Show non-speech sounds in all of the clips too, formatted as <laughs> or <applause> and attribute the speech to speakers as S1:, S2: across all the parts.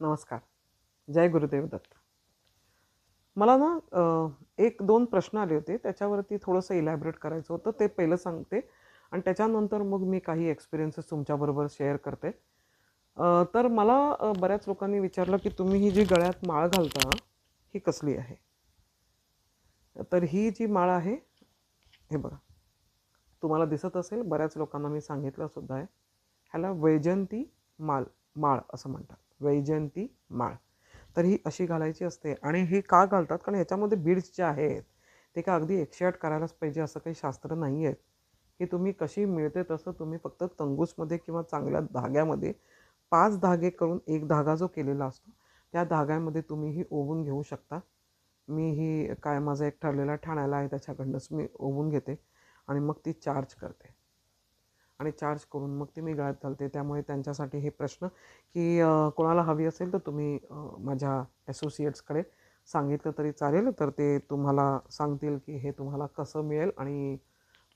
S1: नमस्कार. जय गुरुदेव दत्त. मला ना एक दोन प्रश्न आले होते. त्याच्यावरती थोडंसं इलॅबरेट करायचं होतं. ते पहिलं सांगते. आणि त्याच्यानंतर मग मी काही एक्सपिरियन्सेस तुमच्याबरोबर शेअर करते. तर मला बऱ्याच लोकांनी विचारलं की तुम्ही ही जी गळ्यात माळ घालता ही कसली आहे? तर ही जी माळ आहे हे बघा. तुम्हाला दिसत असेल बऱ्याच लोकांना मी सांगितलं सुद्धा आहे. ह्याला वैजंती माल माळ असं म्हणतात. वैजयंती माळ. तर ही अशी घालायची असते. आणि ही का घालतात? कारण ह्याच्यामध्ये बीड्स जे आहेत ते का अगदी एकशे आठ करायलाच पाहिजे असं काही शास्त्र नाही आहेत की तुम्ही कशी मिळते तसं तुम्ही फक्त तंगूसमध्ये किंवा चांगल्या धाग्यामध्ये पाच धागे करून एक धागा जो केलेला असतो त्या धाग्यामध्ये तुम्ही ही ओवून घेऊ शकता. मी ही काय माझं एक ठरलेला ठाण्याला आहे त्याच्याकडनंच मी ओवून घेते आणि मग ती चार्ज करते. आणि चार्ज करून मग ती मी गळ्यात घालते त्यामुळे त्यांच्यासाठी हे प्रश्न की कोणाला हवी असेल तर तुम्ही माझ्या असोसिएट्सकडे सांगितलं तरी चालेल. तर ते तुम्हाला सांगतील की हे तुम्हाला कसं मिळेल आणि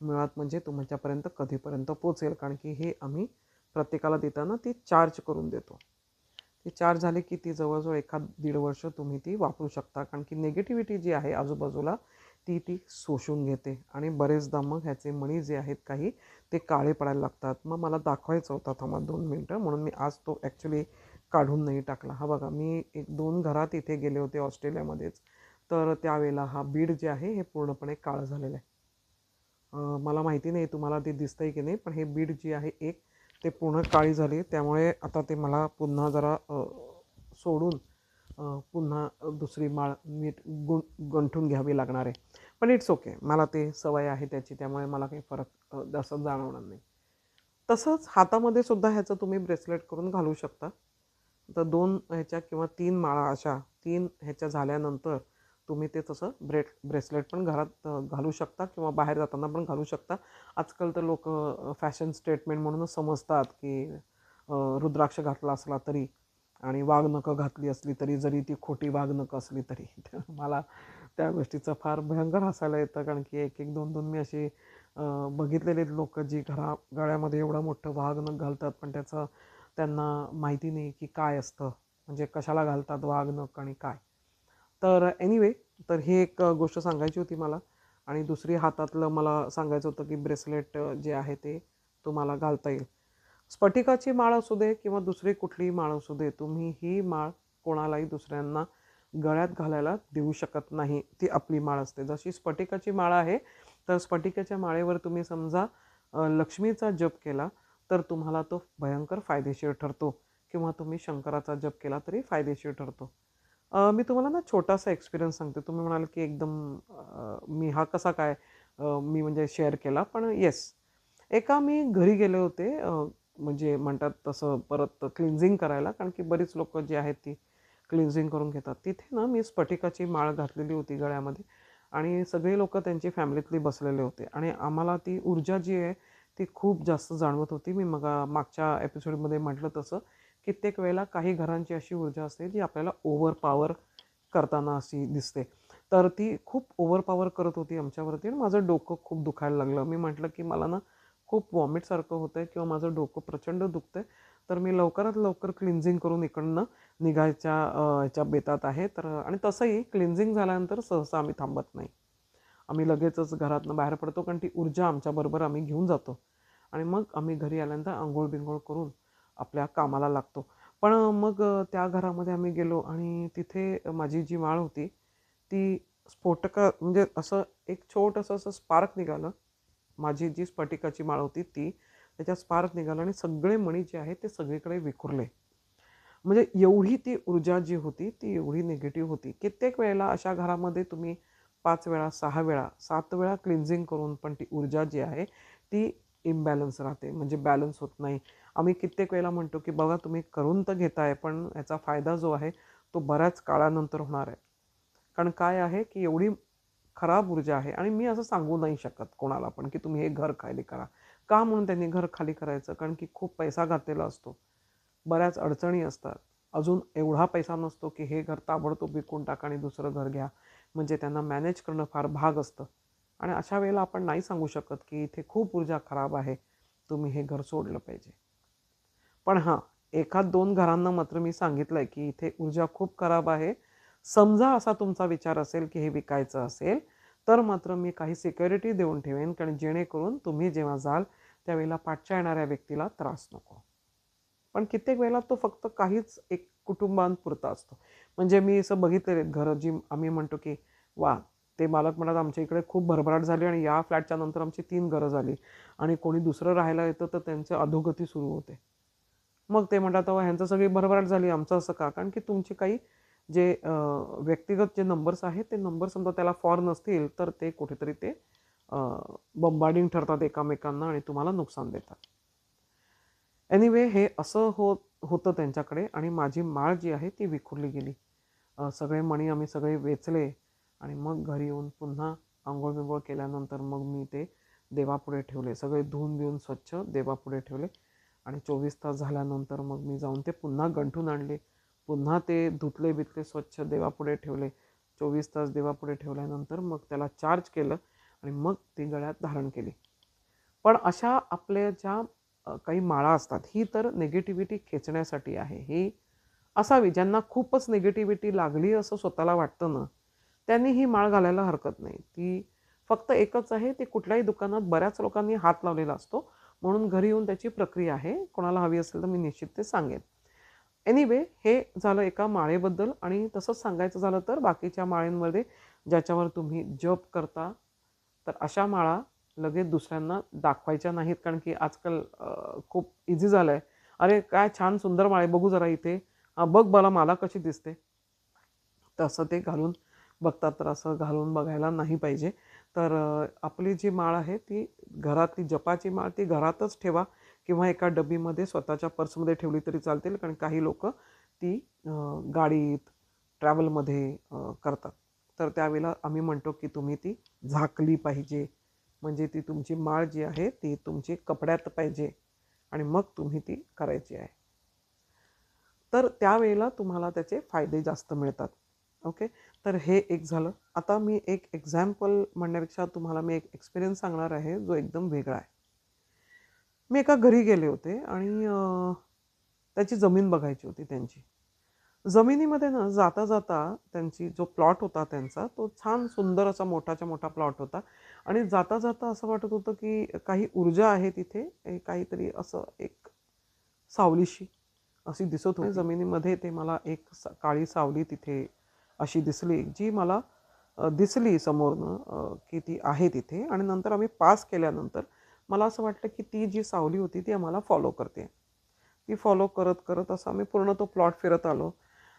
S1: मुळात म्हणजे तुमच्यापर्यंत कधीपर्यंत पोचेल कारण की हे आम्ही प्रत्येकाला देताना ती चार्ज करून देतो. ती चार्ज झाली की ती जवळजवळ एखाद दीड वर्ष तुम्ही ती वापरू शकता. कारण की निगेटिव्हिटी जी आहे आजूबाजूला ती ती शोषून घेते. आणि बरेचदा मग ह्याचे मणी जे आहेत काही ते काळे पडायला लागतात. मग मला दाखवायचं होता थांबा दोन मिनटं म्हणून मी आज तो ॲक्च्युली काढून नाही टाकला. हा बघा मी एक दोन घरात इथे गेले होते ऑस्ट्रेलियामध्येच. तर त्यावेळेला हा बीड जे आहे हे पूर्णपणे काळं झालेलं आहे. मला माहिती नाही तुम्हाला ते दिसतं आहे की नाही पण हे बीड जी आहे एक ते पूर्ण काळी झाली त्यामुळे आता ते मला पुन्हा जरा सोडून पुन्हा दुसरी माळ नीट गुण गंठून घ्यावी लागणार आहे. पण इट्स ओके मला ते सवय आहे त्याची त्यामुळे मला काही फरक जास्त जाणवणार नाही. तसंच हातामध्ये सुद्धा ह्याचं तुम्ही ब्रेसलेट करून घालू शकता. तर दोन ह्याच्या किंवा तीन माळा अशा तीन ह्याच्या झाल्यानंतर तुम्ही ते तसं ब्रेट ब्रेसलेट पण घरात घालू शकता किंवा बाहेर जाताना पण घालू शकता. आजकाल तर लोक फॅशन स्टेटमेंट म्हणूनच समजतात की रुद्राक्ष घातला असला तरी आणि वाघनखं घातली असली तरी जरी ती खोटी वाघनखं असली तरी. <laughs> तर मला त्या गोष्टीचं फार भयंकर हसायला येतं कारण की एक एक दोन दोन मी अशी बघितलेले लोक जी घरा गळ्यामध्ये एवढं मोठं वाघनख घालतात पण त्याचं त्यांना माहिती नाही की काय असतं. म्हणजे कशाला घालतात वाघनख आणि काय. तर एनिवे तर ही एक गोष्ट सांगायची होती मला. आणि दुसरी हातातलं मला सांगायचं होतं की ब्रेसलेट जे आहे ते तुम्हाला घालता येईल. स्फटिकाची माळ असू दे किंवा दुसरी कुठलीही माळ असू दे तुम्ही ही माळ कोणालाही दुसऱ्यांना गळ्यात घालायला देऊ शकत नाही. ती आपली माळ असते. जशी स्फटिकाची माळ आहे तर स्फटिकाच्या माळेवर तुम्ही समजा लक्ष्मीचा जप केला तर तुम्हाला तो भयंकर फायदेशीर ठरतो. किंवा तुम्ही शंकराचा जप केला तरी फायदेशीर ठरतो. मी तुम्हाला ना छोटासा एक्सपिरियन्स सांगते. तुम्ही म्हणाल की एकदम मी हा कसा काय मी म्हणजे शेअर केला पण येस एका मी घरी गेले होते म्हणजे म्हणतात तसं परत क्लिन्झिंग करायला कारण की बरीच लोक जी आहेत ती क्लिन्झिंग करून घेतात. तिथे ना मी स्फटिकाची माळ घातलेली होती गळ्यामध्ये आणि सगळे लोक त्यांची फॅमिलीतली बसलेले होते. आणि आम्हाला ती ऊर्जा जी आहे ती खूप जास्त जाणवत होती. मी मग मागच्या एपिसोडमध्ये म्हटलं तसं कित्येक वेळेला काही घरांची अशी ऊर्जा असते जी आपल्याला ओव्हर पॉवर करताना अशी दिसते. तर ती खूप ओव्हर पॉवर करत होती आमच्यावरती आणि माझं डोकं खूप दुखायला लागलं. मी म्हटलं की मला ना खूप वॉमिटसारखं होतं आहे किंवा माझं डोकं प्रचंड दुखतं आहे तर मी लवकरात लवकर क्लिन्झिंग करून इकडनं निघायच्या ह्याच्या बेतात आहे. तर आणि तसंही क्लिन्झिंग झाल्यानंतर सहसा आम्ही थांबत नाही. आम्ही लगेचच घरातनं बाहेर पडतो कारण ती ऊर्जा आमच्याबरोबर आम्ही घेऊन जातो. आणि मग आम्ही घरी आल्यानंतर आंघोळ बिंघोळ करून आपल्या कामाला लागतो. पण मग त्या घरामध्ये आम्ही गेलो आणि तिथे माझी जी माळ होती ती स्फोटक म्हणजे असं एक छोटंसं असं स्पार्क निघालं. माझी जी स्फटिकाची माळ होती ती त्याच्यात स्पार्क निघाला आणि सगळे मणी जे आहेत ते सगळीकडे विखुरले. म्हणजे एवढी ती ऊर्जा जी होती ती एवढी निगेटिव्ह होती. कित्येक वेळेला अशा घरामध्ये तुम्ही पाच वेळा सहा वेळा सात वेळा क्लिन्झिंग करून पण ती ऊर्जा जी आहे ती इम्बॅलन्स राहते. म्हणजे बॅलन्स होत नाही. आम्ही कित्येक वेळेला म्हणतो की बघा तुम्ही करून तर घेताय पण याचा फायदा जो आहे तो बऱ्याच काळानंतर होणार आहे. कारण काय आहे की एवढी खराब ऊर्जा आहे आणि मी असं सांगू नाही शकत कोणाला पण की तुम्ही हे घर खाली करा. का म्हणून त्यांनी घर खाली करायचं? कारण की खूप पैसा घातलेला असतो. बऱ्याच अडचणी असतात. अजून एवढा पैसा नसतो की हे घर ताबडतोब विकून टाका आणि दुसरं घर घ्या. म्हणजे त्यांना मॅनेज करणं फार भाग असतं. आणि अशा वेळेला आपण नाही सांगू शकत की इथे खूप ऊर्जा खराब आहे. तुम्ही हे घर सोडलं पाहिजे. पण हां एखाद दोन घरांना मात्र मी सांगितलं आहे की इथे ऊर्जा खूप खराब आहे. समजा असा तुमचा विचार असेल की हे विकायचं असेल तर मात्र मी काही सिक्युरिटी देऊन ठेवेन कारण जेणेकरून तुम्ही जेव्हा जाल त्यावेळेला पाठच्या येणाऱ्या व्यक्तीला त्रास नको. पण कित्येक वेळेला तो फक्त काहीच एक कुटुंबांपुरता असतो. म्हणजे मी असं बघितलेले घरं जी आम्ही म्हणतो की वा ते मालक म्हणतात आमच्या इकडे खूप भरभराट झाली आणि या फ्लॅटच्या नंतर आमची तीन घरं झाली आणि कोणी दुसरं राहायला येतं तर त्यांचं अधोगती सुरू होते. मग ते म्हणतात ह्यांचं सगळी भरभराट झाली आमचं असं का? कारण की तुमची काही जे व्यक्तिगत जे नंबर्स आहेत ते नंबर समजा त्याला फॉर नसतील तर ते कुठेतरी ते बंबार्डिंग ठरतात एकामेकांना आणि तुम्हाला नुकसान देतात. एनिवे हे असं हो होतं त्यांच्याकडे आणि माझी माळ जी आहे ती विखुरली गेली. सगळे मणी आम्ही सगळे वेचले आणि मग घरी येऊन पुन्हा आंघोळ बिंघोळ केल्यानंतर मग मी ते देवापुढे ठेवले. सगळे धुवून बिवून स्वच्छ देवापुढे ठेवले आणि चोवीस तास झाल्यानंतर मग मी जाऊन ते पुन्हा गंठून आणले. पुन्हा ते धुतले बितले स्वच्छ देवापुढे ठेवले. चोवीस तास देवापुढे ठेवल्यानंतर मग त्याला चार्ज केलं आणि मग ती गळ्यात धारण केली. पण अशा आपल्या ज्या काही माळा असतात ही तर निगेटिव्हिटी खेचण्यासाठी आहे. ही असावी ज्यांना खूपच निगेटिव्हिटी लागली असं स्वतःला वाटतं ना त्यांनी ही माळ घालायला हरकत नाही. ती फक्त एकच आहे ती कुठल्याही दुकानात बऱ्याच लोकांनी हात लावलेला असतो. म्हणून घरी येऊन त्याची प्रक्रिया आहे. कोणाला हवी असेल तर मी निश्चित ते सांगेन. एनिवे हे झालं एका माळेबद्दल आणि तसंच सांगायचं झालं तर बाकीच्या माळेंमध्ये ज्याच्यावर तुम्ही जप करता तर अशा माळा लगेच दुसऱ्यांना दाखवायच्या नाहीत कारण की आजकाल खूप इझी झालं आहे अरे काय छान सुंदर माळे बघू जरा इथे. बघ मला माला कशी दिसते. तसं ते घालून बघतात तर असं घालून बघायला नाही पाहिजे. तर आपली जी माळ आहे ती घरातली जपाची माळ ती घरातच ठेवा. किंवा एका डबीमध्ये स्वतःच्या पर्समध्ये ठेवली तरी चालतील कारण काही लोक ती गाडीत ट्रॅव्हलमध्ये करतात. तर त्यावेळेला आम्ही म्हणतो की तुम्ही ती झाकली पाहिजे. म्हणजे ती तुमची माळ जी आहे ती तुमची कपड्यात पाहिजे आणि मग तुम्ही ती करायची आहे. तर त्यावेळेला तुम्हाला त्याचे फायदे जास्त मिळतात. ओके? तर हे एक झालं. आता मी एक एक्झाम्पल म्हणण्यापेक्षा तुम्हाला मी एक एक्सपिरियन्स सांगणार आहे जो एकदम वेगळा आहे. मी एका घरी गेले होते आणि त्याची जमीन बघायची होती त्यांची. जमिनीमध्ये ना जाता जाता त्यांची जो प्लॉट होता त्यांचा तो छान सुंदर असा मोठाच्या मोठा प्लॉट होता. आणि जाता जाता असं वाटत होतं की काही ऊर्जा आहे तिथे काहीतरी असं एक सावलीशी अशी दिसत होती. जमिनीमध्ये ते मला एक काळी सावली तिथे अशी दिसली जी मला दिसली समोरनं की ती आहे तिथे. आणि नंतर आम्ही पास केल्यानंतर मला असं वाटलं की ती जी सावली होती ती आम्हाला फॉलो करते. ती फॉलो करत करत असं आम्ही पूर्ण तो प्लॉट फिरत आलो.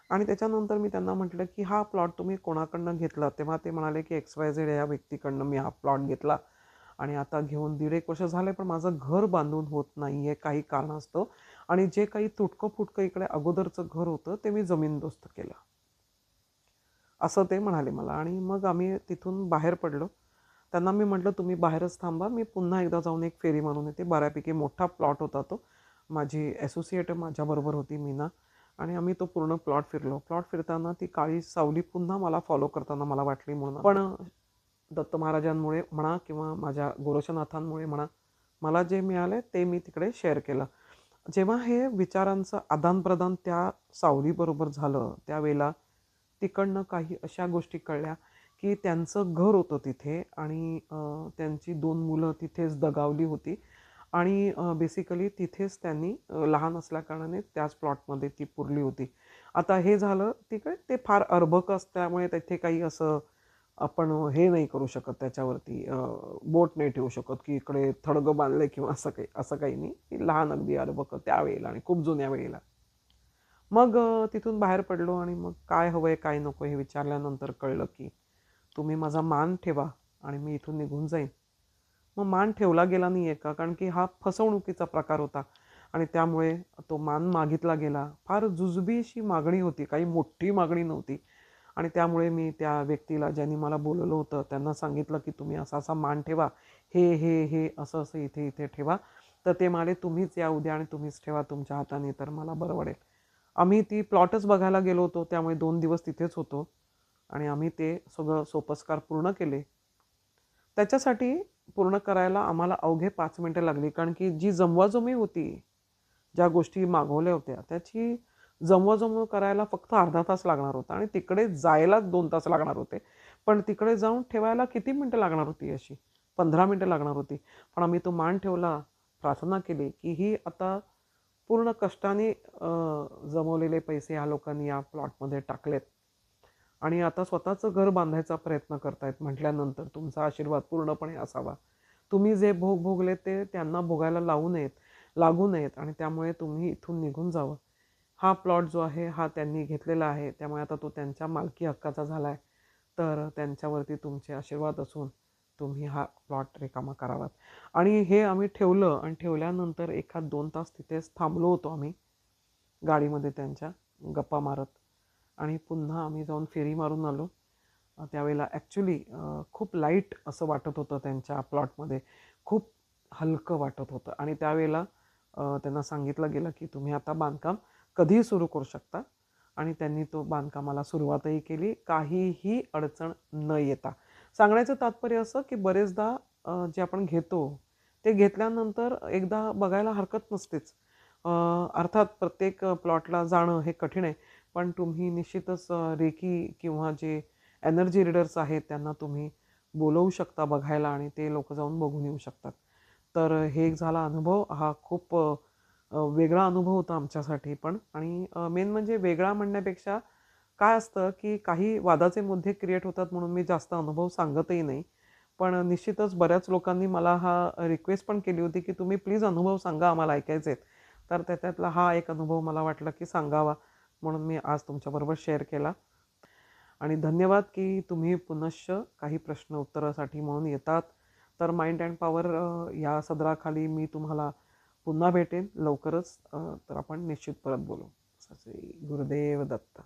S1: आणि त्याच्यानंतर मी त्यांना म्हटलं की हा प्लॉट तुम्ही कोणाकडनं घेतला? तेव्हा ते म्हणाले की एक्स वाय झेड या व्यक्तीकडनं मी हा प्लॉट घेतला. आणि आता घेऊन दीड एक वर्ष झाले पण माझं घर बांधून होत नाही आहे काही कारणास्तव. आणि जे काही तुटकं फुटकं इकडे अगोदरचं घर होतं ते मी जमीनदोस्त केलं. असं ते म्हणाले मला. आणि मग आम्ही तिथून बाहेर पडलो. त्यांना मी म्हटलं तुम्ही बाहेरच थांबा मी पुन्हा एकदा जाऊन एक फेरी मारून येते. बऱ्यापैकी मोठा प्लॉट होता तो. माझी असोसिएट माझ्याबरोबर होती मीना आणि आम्ही तो पूर्ण प्लॉट फिरलो. प्लॉट फिरताना ती काळी सावली पुन्हा मला फॉलो करताना मला वाटली म्हणून. पण दत्त महाराजांमुळे म्हणा किंवा माझ्या गोरक्षनाथांमुळे म्हणा मला जे मिळाले ते मी तिकडे शेअर केलं. जेव्हा हे विचारांचं आदानप्रदान त्या सावलीबरोबर झालं त्यावेळेला तिकडनं काही अशा गोष्टी कळल्या. की त्यांचं घर होतं तिथे आणि त्यांची दोन मुलं तिथेच दगावली होती. आणि बेसिकली तिथेच त्यांनी लहान असल्याकारणाने त्याच प्लॉटमध्ये ती पुरली होती. आता हे झालं तिकडे ते फार अर्भक असल्यामुळे तिथे काही असं आपण हे नाही करू शकत त्याच्यावरती बोट नाही ठेवू शकत की इकडे थडगं बांधलं किंवा असं काही असं काही नाही. लहान अगदी अर्भक त्यावेळेला आणि खूप जुन्या वेळेला. मग तिथून बाहेर पडलो आणि मग काय हवं आहे काय नको हे विचारल्यानंतर कळलं की तुम्ही माझा मान ठेवा आणि मी इथून निघून जाईन. मग मान ठेवला गेला नाही आहे का? कारण की हा फसवणुकीचा प्रकार होता आणि त्यामुळे तो मान मागितला गेला. फार जुजबीशी मागणी होती काही मोठी मागणी नव्हती. आणि त्यामुळे मी त्या व्यक्तीला ज्यांनी मला बोलवलं होतं त्यांना सांगितलं की तुम्ही असा असा मान ठेवा हे हे हे असं असं इथे इथे ठेवा. तर ते म्हणाले तुम्हीच या उद्या आणि तुम्हीच ठेवा तुमच्या हाताने तर मला बरं वाटेल. आम्ही ती प्लॉटच बघायला गेलो होतो त्यामुळे दोन दिवस तिथेच होतो. आणि आम्ही ते सगळं सोपस्कार पूर्ण केले. त्याच्यासाठी पूर्ण करायला आम्हाला अवघे पाच मिनटं लागली. कारण की जी जमवाजमी होती ज्या गोष्टी मागवल्या होत्या त्याची जमवाजमव करायला फक्त अर्धा तास लागणार होता आणि तिकडे जायलाच दोन तास लागणार होते. पण तिकडे जाऊन ठेवायला किती मिनटं लागणार होती अशी? पंधरा मिनटं लागणार होती. पण आम्ही तो मान ठेवला प्रार्थना केली की ही आता पूर्ण कष्टाने जमवलेले पैसे ह्या लोकांनी या प्लॉटमध्ये टाकलेत. आणि आता स्वतःचं घर बांधायचा प्रयत्न करतायत म्हटल्यानंतर तुमचा आशीर्वाद पूर्णपणे असावा. तुम्ही जे भोग भोगले ते त्यांना भोगायला लावू नयेत लागू नयेत आणि त्यामुळे तुम्ही इथून निघून जावं. हा प्लॉट जो आहे हा त्यांनी घेतलेला आहे. त्यामुळे आता तो त्यांच्या मालकी हक्काचा झाला आहे तर त्यांच्यावरती तुमचे आशीर्वाद असून तुम्ही हा प्लॉट रिकामा करावात. आणि हे आम्ही ठेवलं आणि ठेवल्यानंतर एखाद दोन तास तिथेच थांबलो होतो आम्ही. गाडीमध्ये त्यांच्या गप्पा मारत. आणि पुन्हा आम्ही जाऊन फेरी मारून आलो. त्यावेळेला ॲक्च्युली खूप लाइट असं वाटत होतं त्यांच्या प्लॉटमध्ये खूप हलकं वाटत होतं. आणि त्यावेळेला त्यांना सांगितलं गेलं की तुम्ही आता बांधकाम कधीही सुरू करू शकता. आणि त्यांनी तो बांधकामाला सुरुवातही केली. काहीही अडचण न येता. सांगण्याचं तात्पर्य असं की बरेचदा जे आपण घेतो ते घेतल्यानंतर एकदा बघायला हरकत नसतेच. अर्थात प्रत्येक प्लॉटला जाणं हे कठीण आहे. पण तुम्ही निश्चितच रेकी किंवा जे एनर्जी रिडर्स आहेत त्यांना तुम्ही बोलवू शकता बघायला आणि ते लोक जाऊन बघून येऊ शकतात. तर हे एक झाला अनुभव. हा खूप वेगळा अनुभव होता आमच्यासाठी पण. आणि मेन म्हणजे वेगळा म्हणण्यापेक्षा काय असतं की काही वादाचे मुद्दे क्रिएट होतात म्हणून मी जास्त अनुभव सांगतही नाही. पण निश्चितच बऱ्याच लोकांनी मला हा रिक्वेस्ट पण केली होती की तुम्ही प्लीज अनुभव सांगा आम्हाला ऐकायचे आहेत तर त्याच्यातला हा एक अनुभव मला वाटला की सांगावा. म्हणून मी आज तुमच्याबरोबर शेअर केला. आणि धन्यवाद की तुम्ही पुनश्च काही प्रश्न उत्तरासाठी म्हणून येतात. तर माइंड अँड पॉवर या सदराखाली मी तुम्हाला पुन्हा भेटेन लवकरच. तर आपण निश्चित परत बोलू. श्री गुरुदेव दत्त.